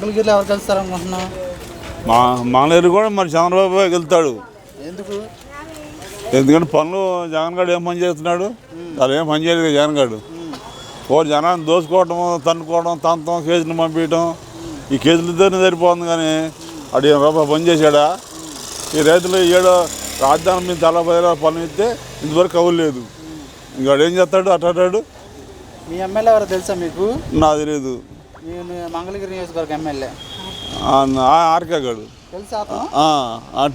మంగళగిరిలో ఎవరు కలుస్తారు మా మానేరు కూడా మరి చంద్రబాబు వెళ్తాడు ఎందుకు? ఎందుకంటే పనులు జగన్ గారు ఏం పని చేస్తున్నాడు? అలా ఏం పని చేయలేదు జగన్ గారు ఓ జనాన్ని దోసుకోవటం తన్నుకోవడం తంతం కేసులు పంపించడం ఈ కేసులతోనే సరిపోతుంది కానీ అడు ఏం రూపాయి పని చేశాడా? ఈ రైతులు ఏడో రాజధాని మీద తల పదిలో పని ఇస్తే ఇంతవరకు కవ్వలేదు ఇంకా ఏం చేస్తాడు? అట్టాడు మీ ఎమ్మెల్యే ఎవరో తెలుసా మీకు? నాకు తెలియదు మంగళగిరి నియోజకవర్గ ఎమ్మెల్యే. ఆర్కే గాడు. తెలుసా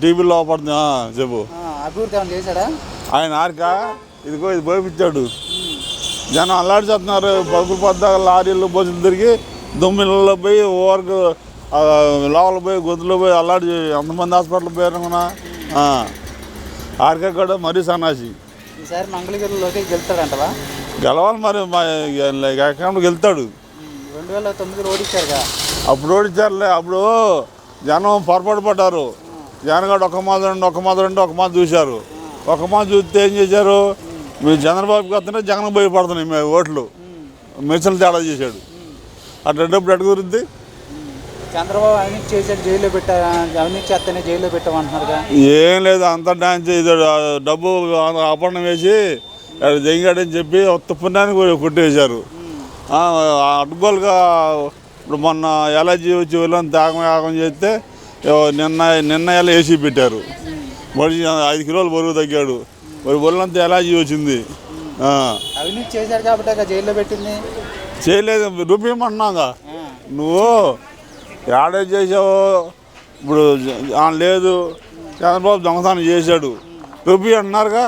టీవీలో పడుతుంది చెప్పు. అభివృద్ధి ఏమైనా చేశాడా? ఆయన ఆర్క? ఇదిగో ఇది పోయిపించాడు జనం అల్లాడి చేస్తున్నారు. పదుపు పద్దాక లారీలు బస్సులు తిరిగి దుమ్మిళ్ళలో పోయి ఓరకు లోపల పోయి గొంతులో పోయి అల్లాడి ఎంతమంది హాస్పిటల్ పోయారు మన? ఆర్కే కూడా మరీ సన్నాసి. ఈసారి మంగళగిరి లోకేష్ గెలుస్తాడంటవా? గెలవాలి మరి అకౌంట్కి వెళ్తాడు. రెండు వేల తొమ్మిదిలో ఓడించారుగా అప్పుడు ఓడించారులే అప్పుడు జనం పొరపాటు పడ్డారు. జనగాడు ఒక మాదిరి ఉండి ఒక మాదిరి ఉండి ఒక మాది చూశారు. ఒక మాది చూస్తే ఏం చేశారు? మీరు చంద్రబాబుకి వస్తుంటే జగన్ భయపడుతున్నాయి మీ ఓట్లు. మిర్చలు తేడా చేశాడు. అట్లా డబ్బులు ఎట్ట కుదిరిద్ది? చంద్రబాబు అవినీతి చేశాడు జైల్లో పెట్టా అవినీతి చేస్తేనే జైల్లో పెట్టామంటున్నారుగా. ఏం లేదు అంత డాన్స్ ఇది డబ్బు అపర్ణం వేసి దెంగాడని చెప్పి తుప్పడానికి కొట్టేశారు. అడ్గోలుగా ఇప్పుడు మొన్న ఎలర్జీ వచ్చి వెళ్ళని త్యాగం యాగం చేస్తే నిన్న నిన్న ఎలా ఏసీ పెట్టారు. మనిషి ఐదు కిలోలు బరువు తగ్గాడు. మరి ఒళ్ళంతా ఎలర్జీ వచ్చింది. అవినీతి చేశాడు కాబట్టి జైల్లో పెట్టింది. చేయలేదు రూపేయమంటున్నాగా. నువ్వు ఏడే చేసావు ఇప్పుడు లేదు చంద్రబాబు దొంగతనం చేశాడు. రూపీ అన్నారుగా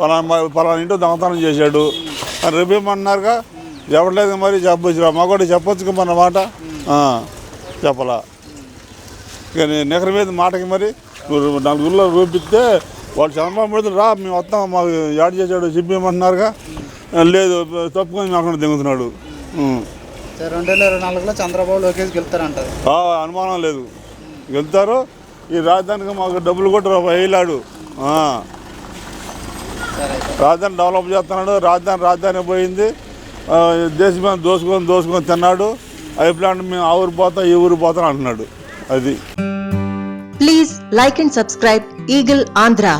పలానా పలానా ఇంట్లో దొంగతనం చేశాడు. అని రూపీ అన్నారుగా చెప్పలేదు మరి చెప్పొచ్చు మా కూడా చెప్పొచ్చు మన మాట. చెప్పలా. కానీ నికర మీద మాటకి మరి నువ్వు నలుగురిలో రూపిస్తే వాళ్ళు చంద్రబాబు పెడితే రా మేము వస్తాం మాకు యాడ్ చేశాడు చెప్పేయమంటున్నారుగా. లేదు తప్పుకొని మాకుండా దిగుతున్నాడు. రెండు వేల ఇరవై నాలుగులో చంద్రబాబు లోకేష్ గెలుస్తారంటారు ఆ, అనుమానం లేదు. వెళ్తారు ఈ రాజధానికి మాకు డబ్బులు కూడా వేయలాడు. రాజధాని డెవలప్ చేస్తున్నాడు రాజధాని రాజధాని పోయింది. దేశం దోసుకొని దోసుకొని తిన్నాడు. అవి ప్లాంట్ మేము ఆ ఊరు పోతాం ఈ ఊరు పోతాం అంటున్నాడు. అది. Please like and subscribe Eagle Andhra